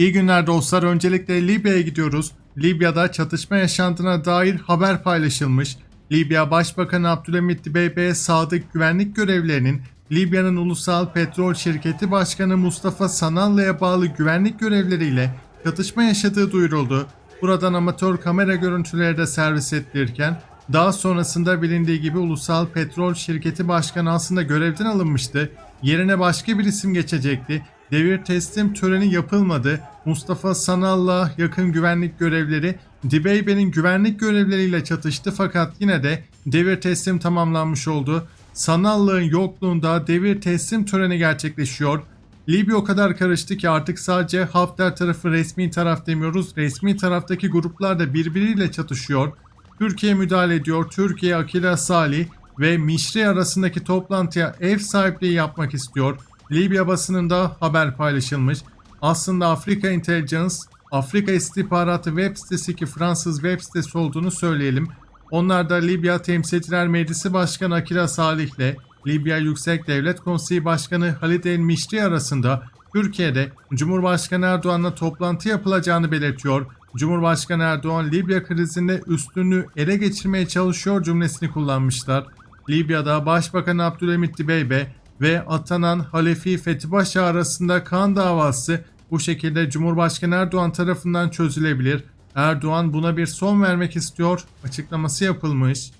İyi günler dostlar. Öncelikle Libya'ya gidiyoruz. Libya'da çatışma yaşantına dair haber paylaşılmış. Libya Başbakanı Abdülhamit Dibeybe'ye sadık güvenlik görevlilerinin Libya'nın Ulusal Petrol Şirketi Başkanı Mustafa Sanallı'ya bağlı güvenlik görevleriyle çatışma yaşadığı duyuruldu. Buradan amatör kamera görüntüleri de servis edilirken daha sonrasında bilindiği gibi Ulusal Petrol Şirketi Başkanı aslında görevden alınmıştı. Yerine başka bir isim geçecekti. Devir teslim töreni yapılmadı. Mustafa Sanal'la yakın güvenlik görevleri Dibeybe'nin güvenlik görevleriyle çatıştı fakat yine de devir teslim tamamlanmış oldu. Sanal'lığın yokluğunda devir teslim töreni gerçekleşiyor. Libya o kadar karıştı ki artık sadece Hafter tarafı resmi taraf demiyoruz. Resmi taraftaki gruplar da birbiriyle çatışıyor. Türkiye müdahale ediyor. Türkiye Akila Salih ve Mişri arasındaki toplantıya ev sahipliği yapmak istiyor. Libya basınında haber paylaşılmış. Aslında Afrika Intelligence, Afrika İstihbaratı web sitesi ki Fransız web sitesi olduğunu söyleyelim. Onlar da Libya Temsilciler Meclisi Başkanı Akila Salih ile Libya Yüksek Devlet Konseyi Başkanı Halid El Mişri arasında Türkiye'de Cumhurbaşkanı Erdoğan'la toplantı yapılacağını belirtiyor. Cumhurbaşkanı Erdoğan Libya krizinde üstünlüğü ele geçirmeye çalışıyor cümlesini kullanmışlar. Libya'da Başbakan Abdülhamit Dibeybe ve atanan Halefi Fethi Paşa arasında kan davası bu şekilde Cumhurbaşkanı Erdoğan tarafından çözülebilir. Erdoğan buna bir son vermek istiyor açıklaması yapılmış.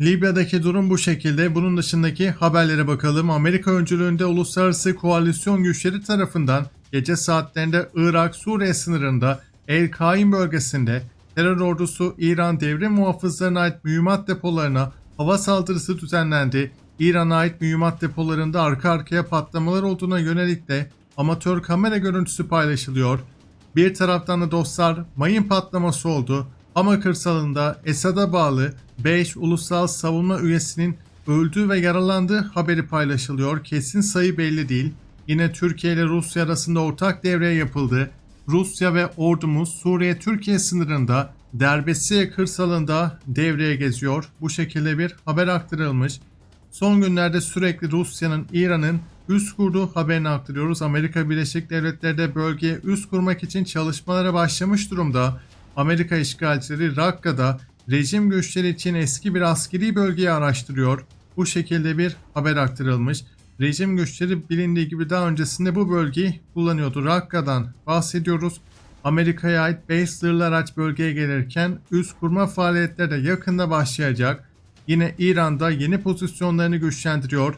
Libya'daki durum bu şekilde. Bunun dışındaki haberlere bakalım. Amerika öncülüğünde uluslararası koalisyon güçleri tarafından gece saatlerinde Irak-Suriye sınırında El Kaim bölgesinde terör ordusu İran devrim muhafızlarına ait mühimmat depolarına hava saldırısı düzenlendi. İran'a ait mühimmat depolarında arka arkaya patlamalar olduğuna yönelik de amatör kamera görüntüsü paylaşılıyor. Bir taraftan da dostlar mayın patlaması oldu. Hama kırsalında Esad'a bağlı 5 ulusal savunma üyesinin öldüğü ve yaralandığı haberi paylaşılıyor. Kesin sayı belli değil. Yine Türkiye ile Rusya arasında ortak devreye yapıldı. Rusya ve ordumuz Suriye-Türkiye sınırında Derbesiye kırsalında devreye geziyor. Bu şekilde bir haber aktarılmış. Son günlerde sürekli Rusya'nın İran'ın üst kurduğu haberini aktarıyoruz. Amerika Birleşik Devletleri de bölgeye üst kurmak için çalışmalara başlamış durumda. Amerika işgalcileri Rakka'da rejim güçleri için eski bir askeri bölgeyi araştırıyor. Bu şekilde bir haber aktarılmış. Rejim güçleri bilindiği gibi daha öncesinde bu bölgeyi kullanıyordu. Rakka'dan bahsediyoruz. Amerika'ya ait 5 zırhlı araç bölgeye gelirken üst kurma faaliyetleri de yakında başlayacak. Yine İran'da yeni pozisyonlarını güçlendiriyor.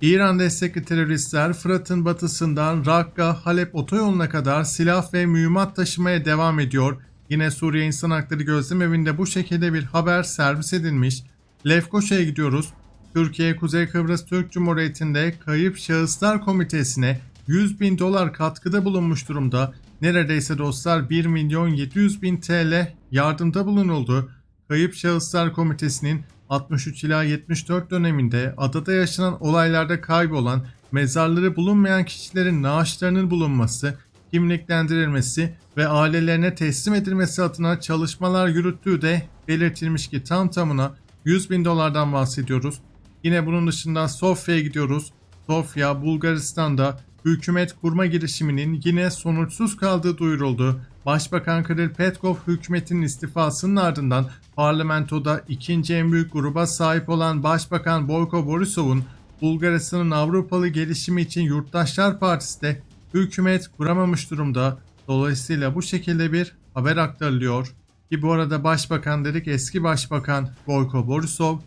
İran destekli teröristler Fırat'ın batısından Rakka, Halep otoyoluna kadar silah ve mühimmat taşımaya devam ediyor. Yine Suriye İnsan Hakları Gözlem Evi'nde bu şekilde bir haber servis edilmiş. Lefkoşa'ya gidiyoruz. Türkiye Kuzey Kıbrıs Türk Cumhuriyeti'nde Kayıp Şahıslar Komitesi'ne 100 bin dolar katkıda bulunmuş durumda. Neredeyse dostlar 1 milyon 700 bin TL yardımda bulunuldu. Kayıp Şahıslar Komitesi'nin 63 ila 74 döneminde adada yaşanan olaylarda kaybolan, mezarları bulunmayan kişilerin naaşlarının bulunması, kimliklendirilmesi ve ailelerine teslim edilmesi adına çalışmalar yürüttüğü de belirtilmiş ki tam tamına 100 bin dolardan bahsediyoruz. Yine bunun dışında Sofya'ya gidiyoruz. Sofya, Bulgaristan'da hükümet kurma girişiminin yine sonuçsuz kaldığı duyuruldu. Başbakan Kirill Petkov hükümetin istifasının ardından parlamentoda ikinci en büyük gruba sahip olan Başbakan Boyko Borisov'un Bulgaristan'ın Avrupalı gelişimi için Yurttaşlar Partisi de hükümet kuramamış durumda. Dolayısıyla bu şekilde bir haber aktarılıyor. Ki bu arada başbakan dedik eski başbakan Boyko Borisov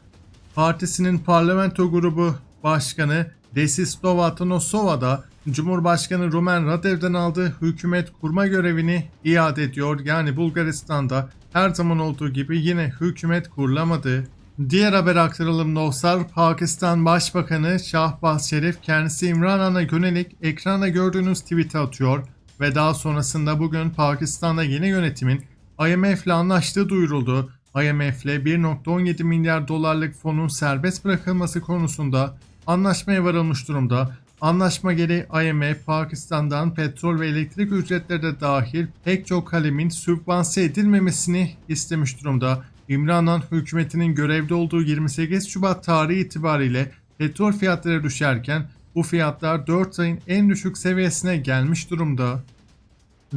partisinin parlamento grubu başkanı Desistova Atanosova da Cumhurbaşkanı Rumen Radev'den aldığı hükümet kurma görevini iade ediyor. Yani Bulgaristan'da her zaman olduğu gibi yine hükümet kurulamadı. Diğer haber aktaralım dostlar. Pakistan Başbakanı Şahbaz Şerif kendisi İmran Han'a yönelik ekrana gördüğünüz tweet'i atıyor ve daha sonrasında bugün Pakistan'da yeni yönetimin IMF ile anlaştığı duyuruldu. IMF ile 1.17 milyar dolarlık fonun serbest bırakılması konusunda anlaşmaya varılmış durumda. Anlaşma gereği IMF Pakistan'dan petrol ve elektrik ücretleri de dahil pek çok kalemin sübvanse edilmemesini istemiş durumda. İmran hükümetinin görevde olduğu 28 Şubat tarihi itibariyle petrol fiyatları düşerken Bu fiyatlar 4 ayın en düşük seviyesine gelmiş durumda.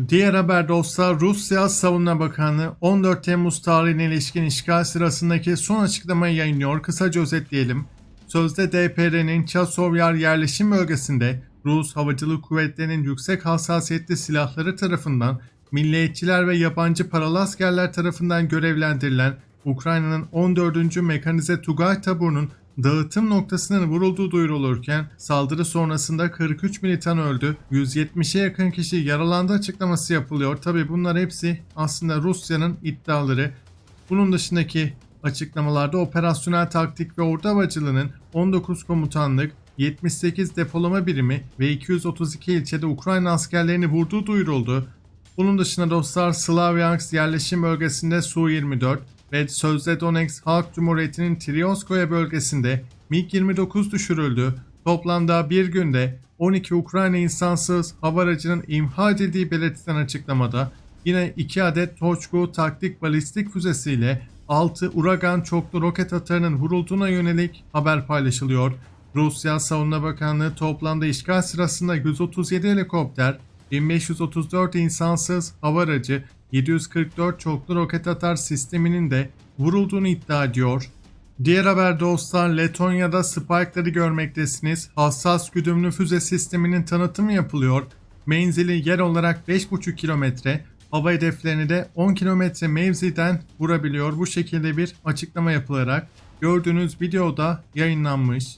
Diğer haber dostlar Rusya Savunma Bakanı 14 Temmuz tarihine ilişkin işgal sırasındaki son açıklamayı yayınlıyor. Kısaca özetleyelim. Sözde DPR'nin Çasovyar yerleşim bölgesinde Rus Havacılık Kuvvetleri'nin yüksek hassasiyetli silahları tarafından milliyetçiler ve yabancı paralı askerler tarafından görevlendirilen Ukrayna'nın 14. Mekanize Tugay taburunun dağıtım noktasının vurulduğu duyurulurken saldırı sonrasında 43 militan öldü, 170'e yakın kişi yaralandı açıklaması yapılıyor. Tabi bunlar hepsi aslında Rusya'nın iddiaları. Bunun dışındaki açıklamalarda operasyonel taktik ve ordu havacılığının 19 komutanlık, 78 depolama birimi ve 232 ilçede Ukrayna askerlerini vurduğu duyuruldu. Bunun dışında dostlar Slavyansk yerleşim bölgesinde Su-24 ve sözde Donetsk Halk Cumhuriyeti'nin Trionskoye bölgesinde MiG-29 düşürüldü. Toplamda bir günde 12 Ukrayna insansız hava aracının imha edildiği belirtilen açıklamada yine 2 adet Tochku taktik balistik füzesiyle 6 Uragan çoklu roket atarının vurulduğuna yönelik haber paylaşılıyor. Rusya Savunma Bakanlığı toplamda işgal sırasında 137 helikopter, 1534 insansız hava aracı, 744 çoklu roket atar sisteminin de vurulduğunu iddia ediyor. Diğer haber dostlar Letonya'da Spike'ları görmektesiniz. Hassas güdümlü füze sisteminin tanıtımı yapılıyor. Menzili yer olarak 5,5 kilometre, hava hedeflerini de 10 kilometre mevziden vurabiliyor. Bu şekilde bir açıklama yapılarak gördüğünüz videoda yayınlanmış.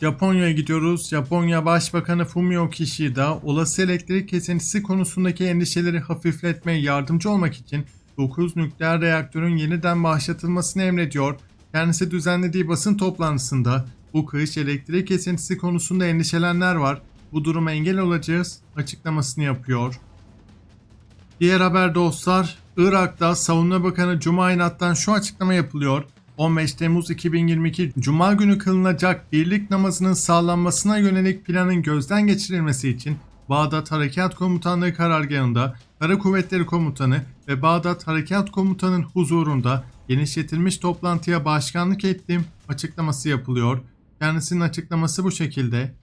Japonya'ya gidiyoruz. Japonya Başbakanı Fumio Kishida olası elektrik kesintisi konusundaki endişeleri hafifletmeye yardımcı olmak için 9 nükleer reaktörün yeniden başlatılmasını emrediyor. Kendisi düzenlediği basın toplantısında bu kış elektrik kesintisi konusunda endişelenenler var. Bu duruma engel olacağız açıklamasını yapıyor. Diğer haber dostlar, Irak'ta Savunma Bakanı Cuma İnat'tan şu açıklama yapılıyor. 15 Temmuz 2022 Cuma günü kılınacak birlik namazının sağlanmasına yönelik planın gözden geçirilmesi için Bağdat Harekat Komutanlığı karargahında Kara Kuvvetleri Komutanı ve Bağdat Harekat Komutanı'nın huzurunda genişletilmiş toplantıya başkanlık ettim açıklaması yapılıyor. Kendisinin açıklaması bu şekilde.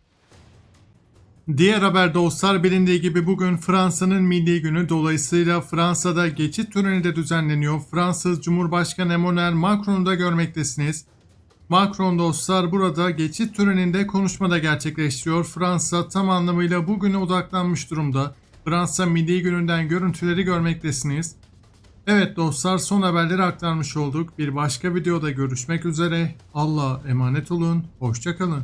Diğer haber dostlar bilindiği gibi bugün Fransa'nın Milli Günü dolayısıyla Fransa'da geçit töreni de düzenleniyor. Fransız Cumhurbaşkanı Emmanuel Macron'u da görmektesiniz. Macron dostlar burada geçit töreninde konuşma da gerçekleştiriyor. Fransa tam anlamıyla bugüne odaklanmış durumda. Fransa Milli Günü'nden görüntüleri görmektesiniz. Evet dostlar son haberleri aktarmış olduk. Bir başka videoda görüşmek üzere. Allah'a emanet olun. Hoşçakalın.